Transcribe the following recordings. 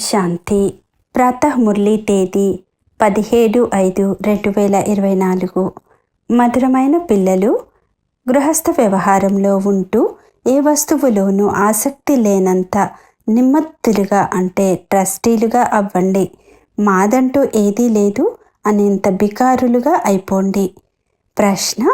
శాంతి. ప్రాత మురళీ తేదీ పదిహేడు ఐదు రెండు వేల ఇరవై నాలుగు. మధురమైన పిల్లలు గృహస్థ వ్యవహారంలో ఉంటూ ఏ వస్తువులోనూ ఆసక్తి లేనంత నిమ్మత్తులుగా అంటే ట్రస్టీలుగా అవ్వండి. మాదంటూ ఏదీ లేదు అనేంత బికారులుగా అయిపోండి. ప్రశ్న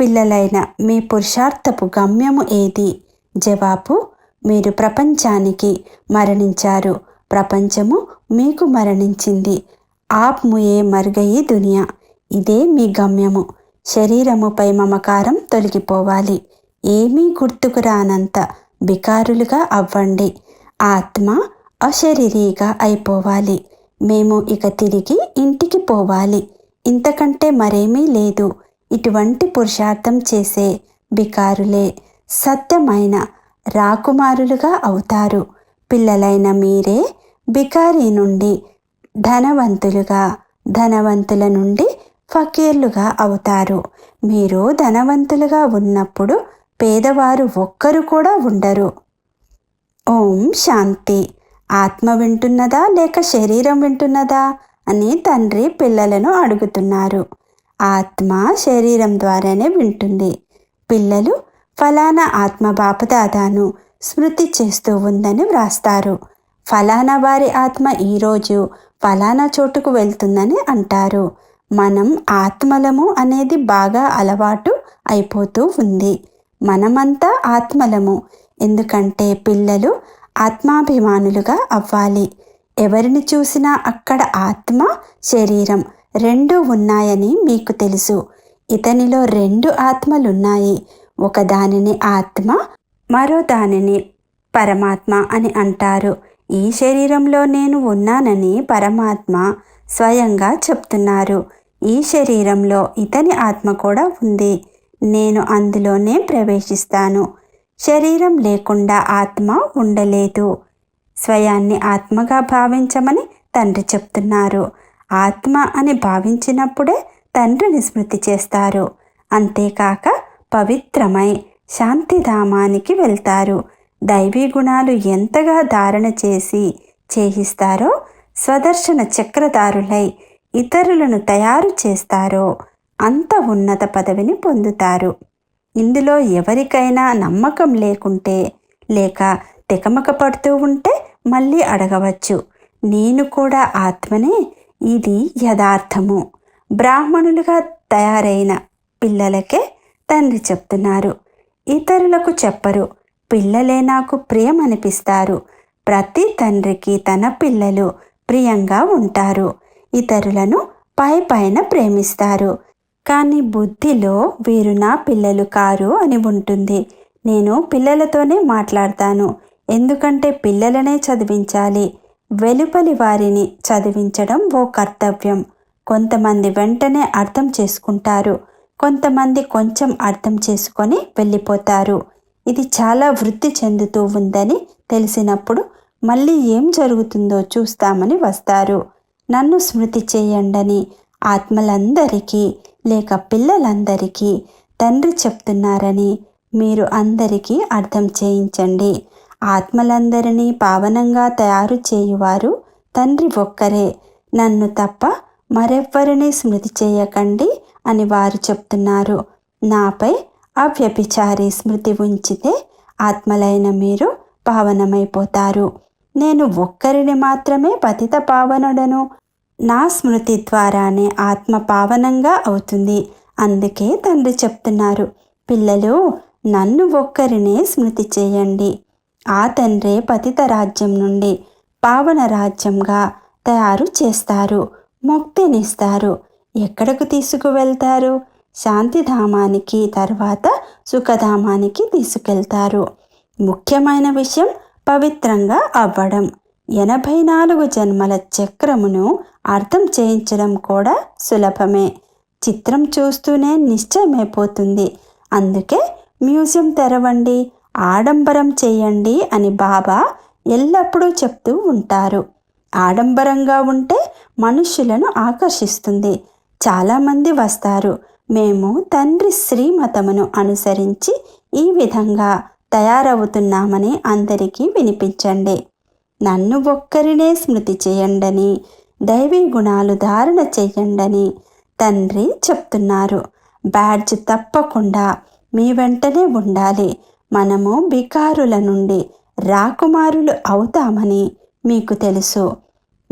పిల్లలైన మీ పురుషార్థపు గమ్యము ఏది? జవాబు మీరు ప్రపంచానికి మరణించారు. ప్రపంచము మీకు మరణించింది. ఆప్ ముయే మర్గయి దునియా. ఇదే మీ గమ్యము. శరీరముపై మమకారం తొలగిపోవాలి. ఏమీ గుర్తుకు రానంత బికారులుగా అవ్వండి. ఆత్మ అశరీరీగా అయిపోవాలి. మేము ఇక తిరిగి ఇంటికి పోవాలి. ఇంతకంటే మరేమీ లేదు. ఇటువంటి పురుషార్థం చేసే బికారులే సత్యమైన రాకుమారులుగా అవుతారు. పిల్లలైన మీరే బికారి నుండి ధనవంతులుగా ధనవంతుల నుండి ఫకీర్లుగా అవుతారు. మీరు ధనవంతులుగా ఉన్నప్పుడు పేదవారు ఒక్కరు కూడా ఉండరు. ఓం శాంతి. ఆత్మ వింటున్నదా లేక శరీరం వింటున్నదా అని తండ్రి పిల్లలను అడుగుతున్నారు. ఆత్మ శరీరం ద్వారానే వింటుంది. పిల్లలు ఫలానా ఆత్మ బాపదాదాను స్మృతి చేస్తూ ఉందని వ్రాస్తారు. ఫలానా వారి ఆత్మ ఈరోజు ఫలానా చోటుకు వెళ్తుందని అంటారు. మనం ఆత్మలము అనేది బాగా అలవాటు అయిపోతూ ఉంది. మనమంతా ఆత్మలము. ఎందుకంటే పిల్లలు ఆత్మాభిమానులుగా అవ్వాలి. ఎవరిని చూసినా అక్కడ ఆత్మ శరీరం రెండు ఉన్నాయని మీకు తెలుసు. ఇతనిలో రెండు ఆత్మలున్నాయి. ఒకదానిని ఆత్మ మరో దానిని పరమాత్మ అని అంటారు. ఈ శరీరంలో నేను ఉన్నానని పరమాత్మ స్వయంగా చెప్తున్నారు. ఈ శరీరంలో ఇతని ఆత్మ కూడా ఉంది. నేను అందులోనే ప్రవేశిస్తాను. శరీరం లేకుండా ఆత్మ ఉండలేదు. స్వయాన్ని ఆత్మగా భావించమని తండ్రి చెప్తున్నారు. ఆత్మ అని భావించినప్పుడే తండ్రిని స్మృతి చేస్తారు. అంతేకాక పవిత్రమై శాంతిధామానికి వెళ్తారు. దైవీ గుణాలు ఎంతగా ధారణ చేసి చేయిస్తారో స్వదర్శన చక్రధారులై ఇతరులను తయారు చేస్తారో అంత ఉన్నత పదవిని పొందుతారు. ఇందులో ఎవరికైనా నమ్మకం లేకుంటే లేక తెకమక పడుతూ ఉంటే మళ్ళీ అడగవచ్చు. నేను కూడా ఆత్మనే ఇది యథార్థము. బ్రాహ్మణులుగా తయారైన పిల్లలకే తండ్రి చెప్తున్నారు. ఇతరులకు చెప్పరు. పిల్లలే నాకు ప్రియం అనిపిస్తారు ప్రతి తండ్రికి తన పిల్లలు ప్రియంగా ఉంటారు. ఇతరులను పై పైన ప్రేమిస్తారు. కానీ బుద్ధిలో వీరు నా పిల్లలు కారు అని ఉంటుంది. నేను పిల్లలతోనే మాట్లాడతాను. ఎందుకంటే పిల్లలనే చదివించాలి. వెలుపలి వారిని చదివించడం ఓ కర్తవ్యం. కొంతమంది వెంటనే అర్థం చేసుకుంటారు. కొంతమంది కొంచెం అర్థం చేసుకొని వెళ్ళిపోతారు. ఇది చాలా వృద్ధి చెందుతూ ఉందని తెలిసినప్పుడు మళ్ళీ ఏం జరుగుతుందో చూస్తామని వస్తారు. నన్ను స్మృతి చేయండని ఆత్మలందరికీ లేక పిల్లలందరికీ తండ్రి చెప్తున్నారని మీరు అందరికీ అర్థం చేయించండి. ఆత్మలందరినీ పావనంగా తయారు చేయువారు తండ్రి ఒక్కరే. నన్ను తప్ప మరెవ్వరినీ స్మృతి చేయకండి. అని వారు చెప్తున్నారు. నాపై అవ్యభిచారి స్మృతి ఉంచితే ఆత్మలైన మీరు పావనమైపోతారు. నేను ఒక్కరిని మాత్రమే పతిత పావనుడను. నా స్మృతి ద్వారానే ఆత్మ పావనంగా అవుతుంది. అందుకే తండ్రి చెప్తున్నారు పిల్లలు నన్ను ఒక్కరినే స్మృతి చేయండి. ఆ తండ్రే పతిత రాజ్యం నుండి పావన రాజ్యంగా తయారు చేస్తారు ముక్తినిస్తారు. ఎక్కడకు తీసుకువెళ్తారు? శాంతిధామానికి తర్వాత సుఖధామానికి తీసుకెళ్తారు. ముఖ్యమైన విషయం పవిత్రంగా అవ్వడం. ఎనభై నాలుగు జన్మల చక్రమును అర్థం చేయించడం కూడా సులభమే. చిత్రం చూస్తూనే నిశ్చయమైపోతుంది. అందుకే మ్యూజియం తెరవండి ఆడంబరం చేయండి అని బాబా ఎల్లప్పుడూ చెప్తూ ఉంటారు. ఆడంబరంగా ఉంటే మనుష్యులను ఆకర్షిస్తుంది. చాలామంది వస్తారు. మేము తండ్రి శ్రీమతమును అనుసరించి ఈ విధంగా తయారవుతున్నామని అందరికీ వినిపించండి. నన్ను ఒక్కరినే స్మృతి చేయండని దైవీ గుణాలు ధారణ చేయండని తండ్రి చెప్తున్నారు. బ్యాడ్జ్ తప్పకుండా మీ వెంటనే ఉండాలి. మనము బికారుల నుండి రాకుమారులు అవుతామని మీకు తెలుసు.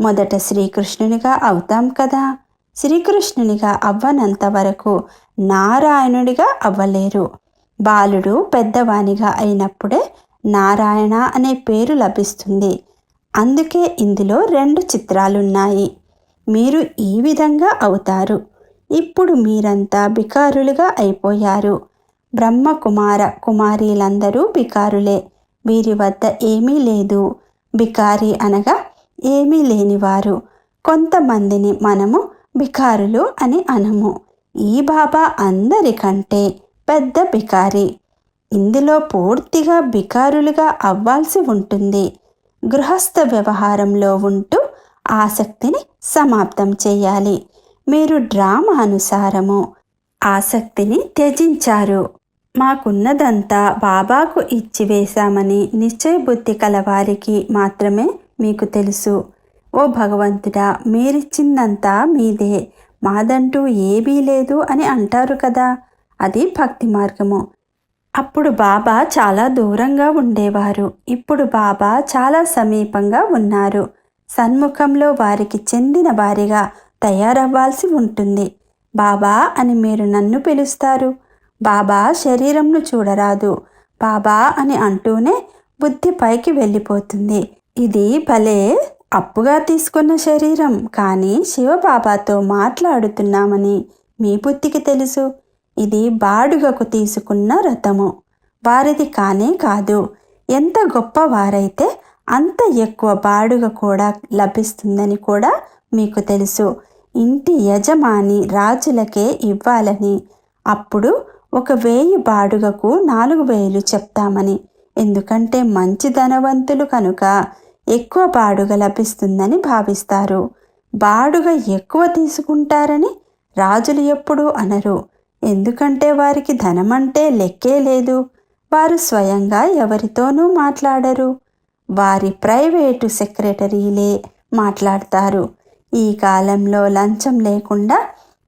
మొదట శ్రీకృష్ణునిగా అవుతాం కదా? శ్రీకృష్ణునిగా అవ్వనంత వరకు నారాయణుడిగా అవ్వలేరు. బాలుడు పెద్దవానిగా అయినప్పుడే నారాయణ అనే పేరు లభిస్తుంది. అందుకే ఇందులో రెండు చిత్రాలున్నాయి. మీరు ఈ విధంగా అవుతారు. ఇప్పుడు మీరంతా బికారులుగా అయిపోయారు. బ్రహ్మ కుమార కుమారీలందరూ బికారులే. వీరి వద్ద ఏమీ లేదు. బికారి అనగా ఏమీ లేనివారు. కొంతమందిని మనము బికారులు అని అనము. ఈ బాబా అందరికంటే పెద్ద బికారి. ఇందులో పూర్తిగా బికారులుగా అవ్వాల్సి ఉంటుంది. గృహస్థ వ్యవహారంలో ఉంటూ ఆసక్తిని సమాప్తం చేయాలి. మీరు డ్రామా అనుసారము. ఆసక్తిని త్యజించారు. మాకున్నదంతా బాబాకు ఇచ్చివేశామని నిశ్చయబుద్ధి కలవారికి మాత్రమే మీకు తెలుసు. ఓ భగవంతుడా మీరిచ్చిందంతా మీదే. మాదంటూ ఏమీ లేదు అని అంటారు కదా. అది భక్తి మార్గము. అప్పుడు బాబా చాలా దూరంగా ఉండేవారు. ఇప్పుడు బాబా చాలా సమీపంగా ఉన్నారు. సన్ముఖంలో వారికి చెందిన వారిగా తయారవ్వాల్సి ఉంటుంది. బాబా అని మీరు నన్ను పిలుస్తారు. బాబా శరీరంను చూడరాదు. బాబా అని అంటూనే బుద్ధి పైకి వెళ్ళిపోతుంది. ఇది భలే అప్పుగా తీసుకున్న శరీరం కానీ శివబాబాతో మాట్లాడుతున్నామని మీ బుద్ధికి తెలుసు. ఇది బాడుగకు తీసుకున్న రథము. వారిది కానే కాదు ఎంత గొప్పవారైతే అంత ఎక్కువ బాడుగ కూడా లభిస్తుందని కూడా మీకు తెలుసు. ఇంటి యజమాని రాజులకే ఇవ్వాలని. అప్పుడు ఒక వేయి బాడుగకు నాలుగు వేలు చెప్తామని. ఎందుకంటే మంచి ధనవంతులు కనుక ఎక్కువ బాడుగ లభిస్తుందని భావిస్తారు. బాడుగ ఎక్కువ తీసుకుంటారని రాజులు ఎప్పుడూ అనరు. ఎందుకంటే వారికి ధనమంటే లెక్కే లేదు. వారు స్వయంగా ఎవరితోనూ మాట్లాడరు. వారి ప్రైవేటు సెక్రటరీలే మాట్లాడతారు. ఈ కాలంలో లంచం లేకుండా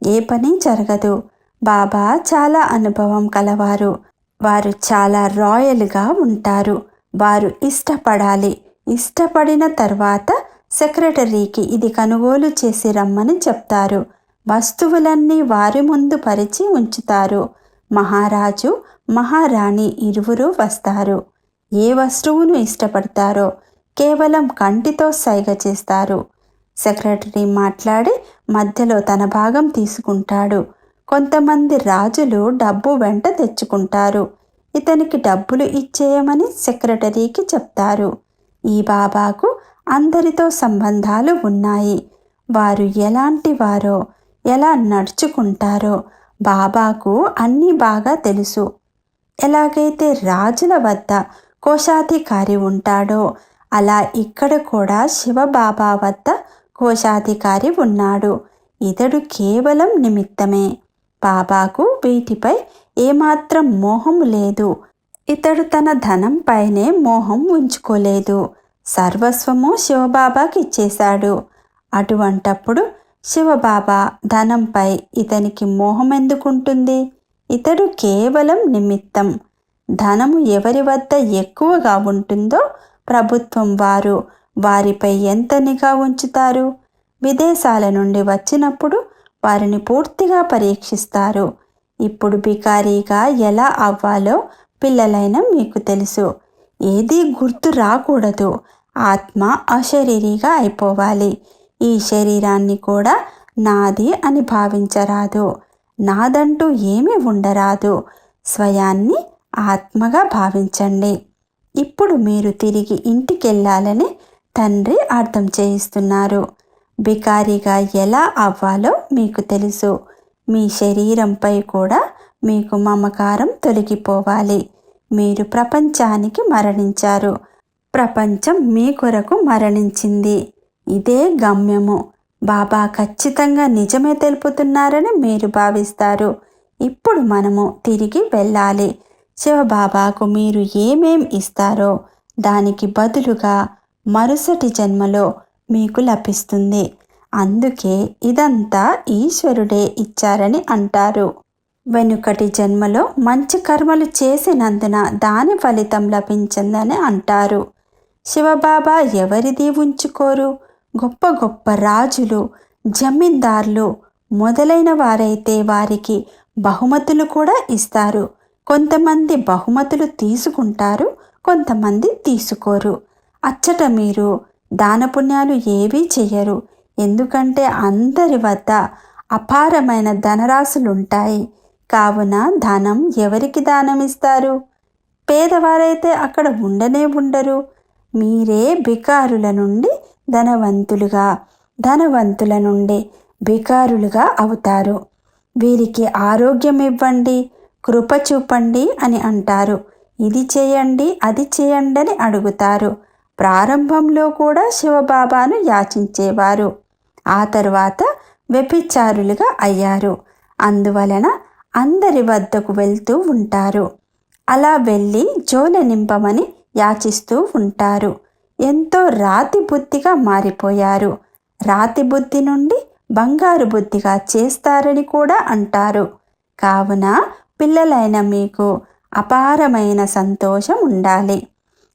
ఏ పని జరగదు. బాబా చాలా అనుభవం కలవారు. వారు చాలా రాయల్గా ఉంటారు. వారు ఇష్టపడాలి. ఇష్టపడిన తర్వాత సెక్రటరీకి ఇది కొనుగోలు చేసి రమ్మని చెప్తారు. వస్తువులన్నీ వారి ముందు పరిచి ఉంచుతారు. మహారాజు మహారాణి ఇరువురు వస్తారు. ఏ వస్తువును ఇష్టపడతారో కేవలం కంటితో సైగ చేస్తారు. సెక్రటరీ మాట్లాడి మధ్యలో తన భాగం తీసుకుంటాడు. కొంతమంది రాజులు డబ్బు వెంట తెచ్చుకుంటారు. ఇతనికి డబ్బులు ఇచ్చేయమని సెక్రటరీకి చెప్తారు. ఈ బాబాకు అందరితో సంబంధాలు ఉన్నాయి. వారు ఎలాంటి వారో ఎలా నడుచుకుంటారో బాబాకు అన్నీ బాగా తెలుసు. ఎలాగైతే రాజుల వద్ద కోశాధికారి ఉంటాడో అలా ఇక్కడ కూడా శివబాబా వద్ద కోశాధికారి ఉన్నాడు. ఇతడు కేవలం నిమిత్తమే. బాబాకు వీటిపై ఏమాత్రం మోహం లేదు. ఇతడు తన ధనంపైనే మోహం ఉంచుకోలేదు. సర్వస్వము శివబాబాకి ఇచ్చేశాడు. అటువంటప్పుడు శివబాబా ధనంపై ఇతనికి మోహం ఎందుకుంటుంది ఇతడు కేవలం నిమిత్తం. ధనము ఎవరి వద్ద ఎక్కువగా ఉంటుందో ప్రభుత్వం వారు వారిపై ఎంత నిఘా ఉంచుతారు? విదేశాల నుండి వచ్చినప్పుడు వారిని పూర్తిగా పరీక్షిస్తారు. ఇప్పుడు బికారీగా ఎలా అవ్వాలో పిల్లలైన మీకు తెలుసు. ఏదీ గుర్తు రాకూడదు. ఆత్మ అశరీరిగా అయిపోవాలి. ఈ శరీరాన్ని కూడా నాది అని భావించరాదు. నాదంటూ ఏమీ ఉండరాదు. స్వయాన్ని ఆత్మగా భావించండి. ఇప్పుడు మీరు తిరిగి ఇంటికెళ్ళాలని తండ్రి అర్థం చేయిస్తున్నారు. బికారిగా ఎలా అవ్వాలో మీకు తెలుసు. మీ శరీరంపై కూడా మీకు మమకారం తొలగిపోవాలి. మీరు ప్రపంచానికి మరణించారు. ప్రపంచం మీ కొరకు మరణించింది. ఇదే గమ్యము. బాబా ఖచ్చితంగా నిజమే తెలుపుతున్నారని మీరు భావిస్తారు. ఇప్పుడు మనము తిరిగి వెళ్ళాలి. శివబాబాకు మీరు ఏమేం ఇస్తారో దానికి బదులుగా మరుసటి జన్మలో మీకు లభిస్తుంది. అందుకే ఇదంతా ఈశ్వరుడే ఇచ్చారని అంటారు. వెనుకటి జన్మలో మంచి కర్మలు చేసినందున దాని ఫలితం లభించిందని అంటారు. శివబాబా ఎవరిది ఉంచుకోరు? గొప్ప గొప్ప రాజులు జమీందార్లు మొదలైన వారైతే వారికి బహుమతులు కూడా ఇస్తారు. కొంతమంది బహుమతులు తీసుకుంటారు కొంతమంది తీసుకోరు. అచ్చట మీరు దానపుణ్యాలు ఏవీ చెయ్యరు. ఎందుకంటే అందరి వద్ద అపారమైన ధనరాశులుంటాయి. కావున ధనం ఎవరికి దానం ఇస్తారు పేదవారైతే అక్కడ ఉండనే ఉండరు. మీరే బికారుల నుండి ధనవంతులుగా ధనవంతుల నుండి బికారులుగా అవుతారు. వీరికి ఆరోగ్యం ఇవ్వండి కృప చూపండి అని అంటారు. ఇది చేయండి అది చేయండి అని అడుగుతారు. ప్రారంభంలో కూడా శివబాబాను యాచించేవారు. ఆ తర్వాత వ్యభిచారులుగా అయ్యారు. అందువలన అందరి వద్దకు వెళ్తూ ఉంటారు. అలా వెళ్ళి జోల నింపమని యాచిస్తూ ఉంటారు. ఎంతో రాతి బుద్ధిగా మారిపోయారు. రాతి బుద్ధి నుండి బంగారు బుద్ధిగా చేస్తారని కూడా అంటారు. కావున పిల్లలైన మీకు అపారమైన సంతోషం ఉండాలి.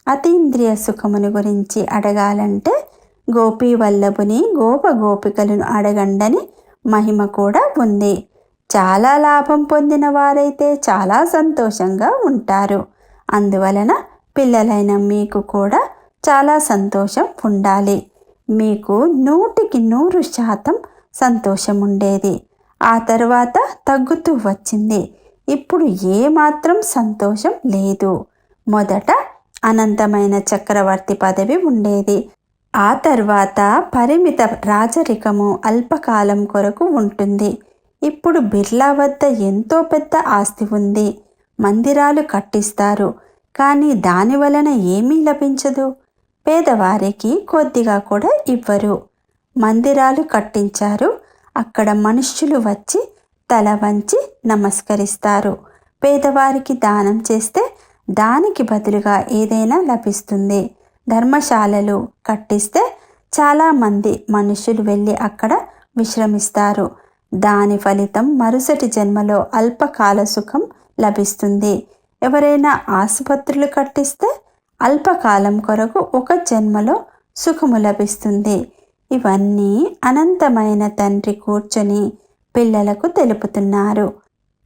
అతీంద్రియ సుఖముని గురించి అడగాలంటే గోపీ వల్లభుని గోప గోపికలను అడగండని మహిమ కూడా ఉంది. చాలా లాభం పొందిన వారైతే చాలా సంతోషంగా ఉంటారు. అందువలన పిల్లలైన మీకు కూడా చాలా సంతోషం ఉండాలి. మీకు నూటికి నూరు శాతం సంతోషం ఉండేది. ఆ తర్వాత తగ్గుతూ వచ్చింది. ఇప్పుడు ఏమాత్రం సంతోషం లేదు. మొదట అనంతమైన చక్రవర్తి పదవి ఉండేది. ఆ తర్వాత పరిమిత రాజరికము అల్పకాలం కొరకు ఉంటుంది. ఇప్పుడు బిర్లా వద్ద ఎంతో పెద్ద ఆస్తి ఉంది. మందిరాలు కట్టిస్తారు. కానీ దాని వలన ఏమీ లభించదు. పేదవారికి కొద్దిగా కూడా ఇవ్వరు. మందిరాలు కట్టించారు. అక్కడ మనుష్యులు వచ్చి తల వంచి నమస్కరిస్తారు. పేదవారికి దానం చేస్తే దానికి బదులుగా ఏదైనా లభిస్తుంది. ధర్మశాలలు కట్టిస్తే చాలామంది మనుషులు వెళ్ళి అక్కడ విశ్రమిస్తారు. దాని ఫలితం మరుసటి జన్మలో అల్పకాల సుఖం లభిస్తుంది. ఎవరైనా ఆసుపత్రులు కట్టిస్తే అల్పకాలం కొరకు ఒక జన్మలో సుఖము లభిస్తుంది. ఇవన్నీ అనంతమైన తండ్రి కూర్చొని పిల్లలకు తెలుపుతున్నారు.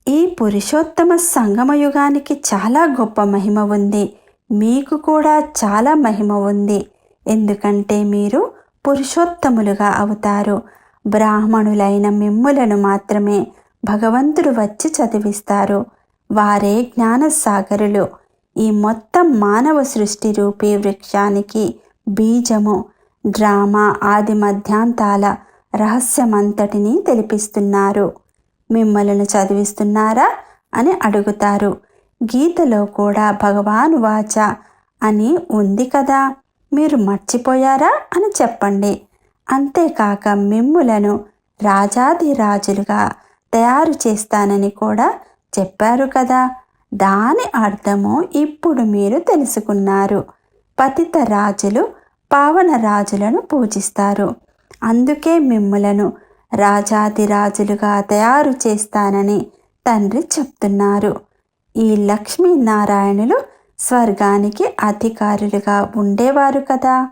ఈ పురుషోత్తమ సంగమ యుగానికి చాలా గొప్ప మహిమ ఉంది. మీకు కూడా చాలా మహిమ ఉంది. ఎందుకంటే మీరు పురుషోత్తములుగా అవుతారు. బ్రాహ్మణులైన మిమ్ములను మాత్రమే భగవంతుడు వచ్చి చదివిస్తారు. వారే జ్ఞానసాగరులు. ఈ మొత్తం మానవ సృష్టి రూపీ వృక్షానికి బీజము డ్రామా ఆది మధ్యాంతాల రహస్యమంతటినీ తెలిపిస్తున్నారు. మిమ్మలను చదివిస్తున్నారా అని అడుగుతారు. గీతలో కూడా భగవాను వాచ అని ఉంది కదా మీరు మర్చిపోయారా అని చెప్పండి. అంతేకాక మిమ్ములను రాజాదిరాజులుగా తయారు చేస్తానని కూడా చెప్పారు కదా. దాని అర్థము ఇప్పుడు మీరు తెలుసుకున్నారు. పతిత రాజులు పావన రాజులను పూజిస్తారు. అందుకే మిమ్ములను రాజాదిరాజులుగా తయారు చేస్తానని తండ్రి చెప్తున్నారు. ఈ లక్ష్మీనారాయణులు స్వర్గానికి అధికారులుగా ఉండేవారు కదా.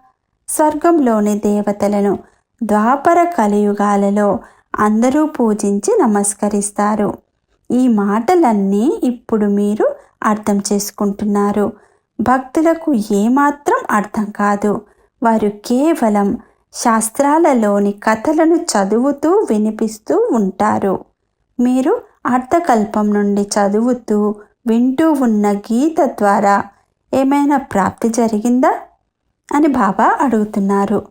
స్వర్గంలోని దేవతలను ద్వాపర కలియుగాలలో అందరూ పూజించి నమస్కరిస్తారు. ఈ మాటలన్నీ ఇప్పుడు మీరు అర్థం చేసుకుంటున్నారు. భక్తులకు ఏమాత్రం అర్థం కాదు. వారు కేవలం శాస్త్రాలలోని కథలను చదువుతూ వినిపిస్తూ ఉంటారు. మీరు అర్థకల్పం నుండి చదువుతూ వింటూ ఉన్న గీత ద్వారా ఏమైనా ప్రాప్తి జరిగిందా? అని బాబా అడుగుతున్నారు.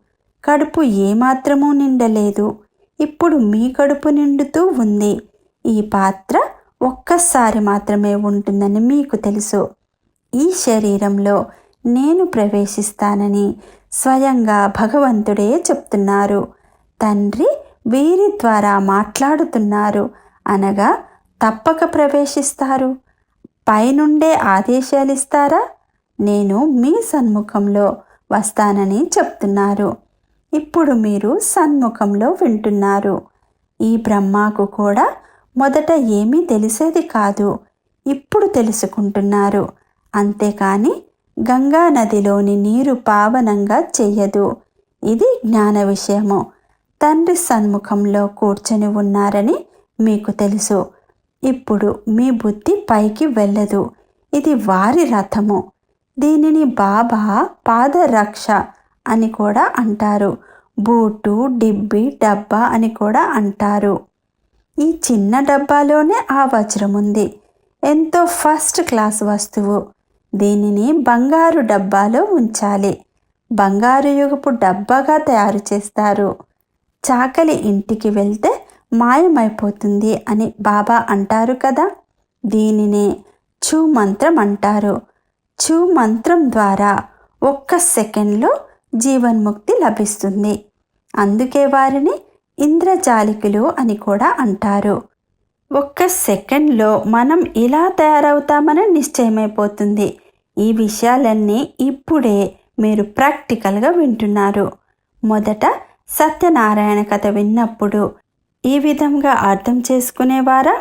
కడుపు ఏమాత్రమూ నిండలేదు. ఇప్పుడు మీ కడుపు నిండుతూ ఉంది. ఈ పాత్ర ఒక్కసారి మాత్రమే ఉంటుందని మీకు తెలుసు. ఈ శరీరంలో నేను ప్రవేశిస్తానని స్వయంగా భగవంతుడే చెప్తున్నారు. తండ్రి వీరి ద్వారా మాట్లాడుతున్నారు. అనగా తప్పక ప్రవేశిస్తారు. పైనుండే ఆదేశాలు ఇస్తారా? నేను మీ సన్ముఖంలో వస్తానని చెప్తున్నారు. ఇప్పుడు మీరు సన్ముఖంలో వింటున్నారు. ఈ బ్రహ్మాకు కూడా మొదట ఏమీ తెలిసేది కాదు. ఇప్పుడు తెలుసుకుంటున్నారు. అంతేకాని గంగా నదిలోని నీరు పావనంగా చెయ్యదు ఇది జ్ఞాన విషయము. తండ్రి సన్ముఖంలో కూర్చొని ఉన్నారని మీకు తెలుసు. ఇప్పుడు మీ బుద్ధి పైకి వెళ్ళదు. ఇది వారి రథము. దీనిని బాబా పాదరక్ష అని కూడా అంటారు. బూటు డిబ్బి డబ్బా అని కూడా అంటారు. ఈ చిన్న డబ్బాలోనే ఆ వజ్రం ఉంది ఎంతో ఫస్ట్ క్లాస్ వస్తువు. దీనిని బంగారు డబ్బాలో ఉంచాలి. బంగారు యుగపు డబ్బాగా తయారు చేస్తారు. చాకలి ఇంటికి వెళ్తే మాయమైపోతుంది అని బాబా అంటారు కదా. దీనినే చూ మంత్రం అంటారు. చూ మంత్రం ద్వారా ఒక్క సెకండ్లో జీవన్ముక్తి లభిస్తుంది. అందుకే వారిని ఇంద్రజాలికులు అని కూడా అంటారు. ఒక్క సెకండ్లో మనం ఇలా తయారవుతామని నిశ్చయమైపోతుంది. ఈ విషయాలన్నీ ఇప్పుడే మీరు ప్రాక్టికల్గా వింటున్నారు. మొదట సత్యనారాయణ కథ విన్నప్పుడు ఈ విధంగా అర్థం చేసుకునేవారా?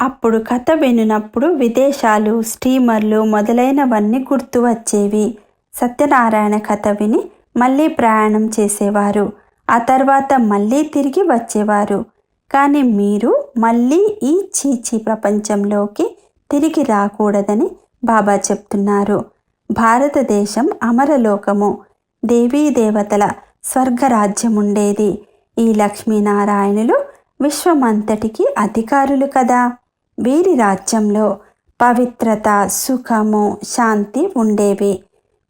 అప్పుడు కథ వినినప్పుడు విదేశాలు స్టీమర్లు మొదలైనవన్నీ గుర్తు వచ్చేవి. సత్యనారాయణ కథ విని మళ్ళీ ప్రయాణం చేసేవారు. ఆ తర్వాత మళ్ళీ తిరిగి వచ్చేవారు. కానీ మీరు మళ్ళీ ఈ చీచీ ప్రపంచంలోకి తిరిగి రాకూడదని బాబా చెప్తున్నారు. భారతదేశం అమరలోకము. దేవీ దేవతల స్వర్గరాజ్యం ఉండేది ఈ లక్ష్మీనారాయణులు విశ్వమంతటికి అధికారులు కదా. వీరి రాజ్యంలో పవిత్రత సుఖము శాంతి ఉండేవి.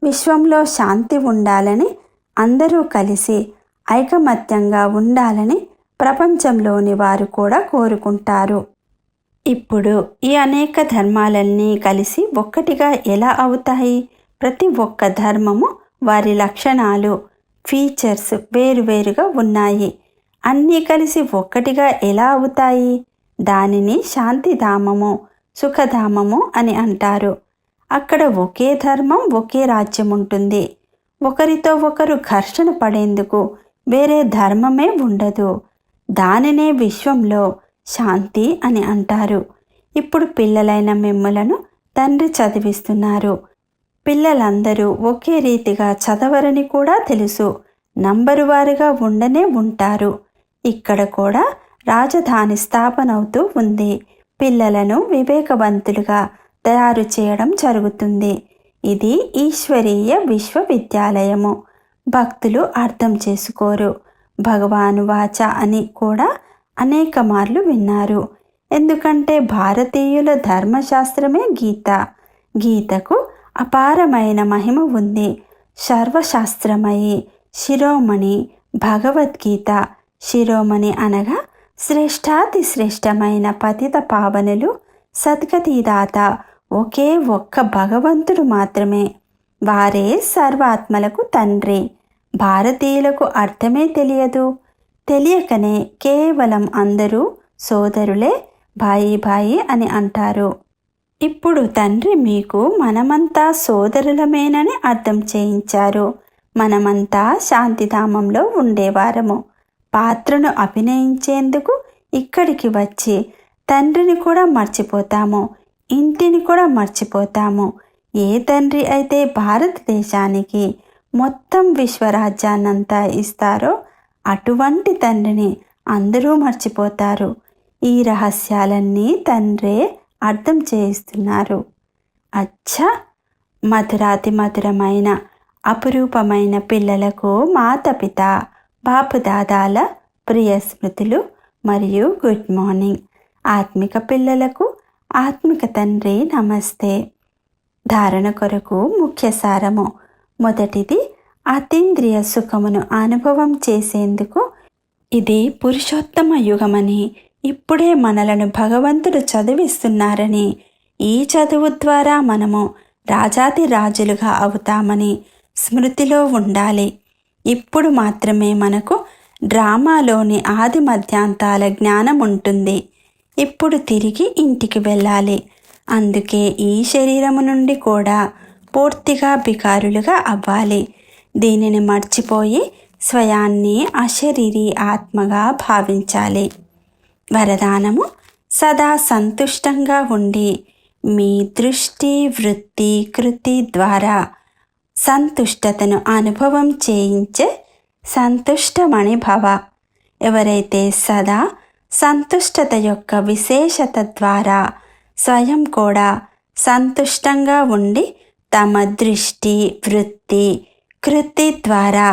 విశ్వంలో శాంతి ఉండాలని అందరూ కలిసి ఐకమత్యంగా ఉండాలని ప్రపంచంలోని వారు కూడా కోరుకుంటారు. ఇప్పుడు ఈ అనేక ధర్మాలన్నీ కలిసి ఒక్కటిగా ఎలా అవుతాయి? ప్రతి ఒక్క ధర్మము వారి లక్షణాలు ఫీచర్స్ వేరువేరుగా ఉన్నాయి. అన్నీ కలిసి ఒక్కటిగా ఎలా అవుతాయి? దానిని శాంతిధామము సుఖధామము అని అంటారు. అక్కడ ఒకే ధర్మం ఒకే రాజ్యం ఉంటుంది ఒకరితో ఒకరు ఘర్షణ పడేందుకు వేరే ధర్మమే ఉండదు. దానినే విశ్వంలో శాంతి అని అంటారు. ఇప్పుడు పిల్లలైన మిమ్మలను తండ్రి చదివిస్తున్నారు. పిల్లలందరూ ఒకే రీతిగా చదవరని కూడా తెలుసు. నంబరు వారుగా ఉండనే ఉంటారు. ఇక్కడ కూడా రాజధాని స్థాపనవుతూ ఉంది. పిల్లలను వివేకవంతులుగా తయారు చేయడం జరుగుతుంది. ఇది ఈశ్వరీయ విశ్వవిద్యాలయము. భక్తులు అర్థం చేసుకోరు. భగవాను వాచ అని కూడా అనేక మార్లు విన్నారు. ఎందుకంటే భారతీయుల ధర్మశాస్త్రమే గీత. గీతకు అపారమైన మహిమ ఉంది. సర్వశాస్త్రమయి శిరోమణి భగవద్గీత. శిరోమణి అనగా శ్రేష్టాతి శ్రేష్టమైన పతిత పావనులు సద్గతిదాత ఒకే ఒక్క భగవంతుడు మాత్రమే. వారే సర్వాత్మలకు తండ్రి. భారతీయులకు అర్థమే తెలియదు. తెలియకనే కేవలం అందరూ సోదరులే బాయి బాయి అని అంటారు. ఇప్పుడు తండ్రి మీకు మనమంతా సోదరులమేనని అర్థం చేయించారు. మనమంతా శాంతిధామంలో ఉండేవారము. పాత్రను అభినయించేందుకు ఇక్కడికి వచ్చి తండ్రిని కూడా మర్చిపోతాము. ఇంటిని కూడా మర్చిపోతాము. ఏ తండ్రి అయితే భారతదేశానికి మొత్తం విశ్వరాజ్యాన్నంతా ఇస్తారో అటువంటి తండ్రిని అందరూ మర్చిపోతారు. ఈ రహస్యాలన్నీ తండ్రే అర్థం చేయిస్తున్నారు. అచ్చా! మధురాతి మధురమైన అపురూపమైన పిల్లలకు మాతపిత బాపుదాదాల ప్రియ స్మృతులు మరియు గుడ్ మార్నింగ్. ఆత్మిక పిల్లలకు ఆత్మిక తండ్రి నమస్తే. ధారణ కొరకు ముఖ్య సారము. మొదటిది అతీంద్రియ సుఖమును అనుభవం చేసేందుకు ఇది పురుషోత్తమ యుగమని ఇప్పుడే మనలను భగవంతుడు చదివిస్తున్నారని ఈ చదువు ద్వారా మనము రాజాది రాజులుగా అవుతామని స్మృతిలో ఉండాలి. ఇప్పుడు మాత్రమే మనకు డ్రామాలోని ఆది మధ్యాంతాల జ్ఞానం ఉంటుంది ఇప్పుడు తిరిగి ఇంటికి వెళ్ళాలి. అందుకే ఈ శరీరము నుండి కూడా పూర్తిగా బికారులుగా అవ్వాలి. దీనిని మర్చిపోయి స్వయాన్ని అశరీరి ఆత్మగా భావించాలి. వరదానము సదా సంతుష్టంగా ఉండి మీ దృష్టి వృత్తి కృతి ద్వారా సంతుష్టతను అనుభవం చేయించే సంతుష్టమణి భవ ఎవరైతే సదా సంతుష్టత యొక్క విశేషత ద్వారా స్వయం కూడా సంతుష్టంగా ఉండి తమ దృష్టి వృత్తి కృతి ద్వారా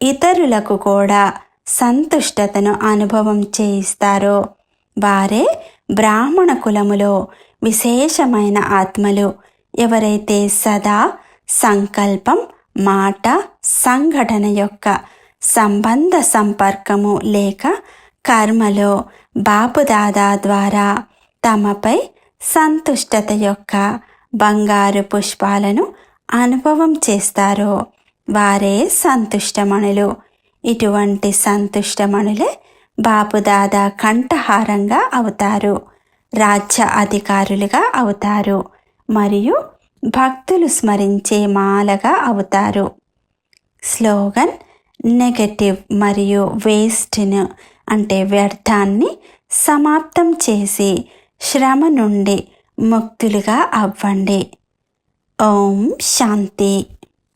ఇతరులకు కూడా సంతుష్టతను అనుభవం చేయిస్తారో వారే బ్రాహ్మణ కులములో విశేషమైన ఆత్మలు. ఎవరైతే సదా సంకల్పం మాట సంఘటన యొక్క సంబంధ సంపర్కము లేక కర్మలో బాపుదాదా ద్వారా తమపై సంతుష్టత యొక్క బంగారు పుష్పాలను అనుభవం చేస్తారో వారే సంతుష్టమణులు. ఇటువంటి సంతుష్టమణులే బాపుదాదా కంఠహారంగా అవుతారు. రాజ్య అధికారులుగా అవుతారు మరియు భక్తులు స్మరించే మాలగా అవుతారు. స్లోగన్ నెగటివ్ మరియు వేస్ట్ను అంటే వ్యర్థాన్ని సమాప్తం చేసి శ్రమ నుండి ముక్తులుగా అవ్వండి. ఓం శాంతి.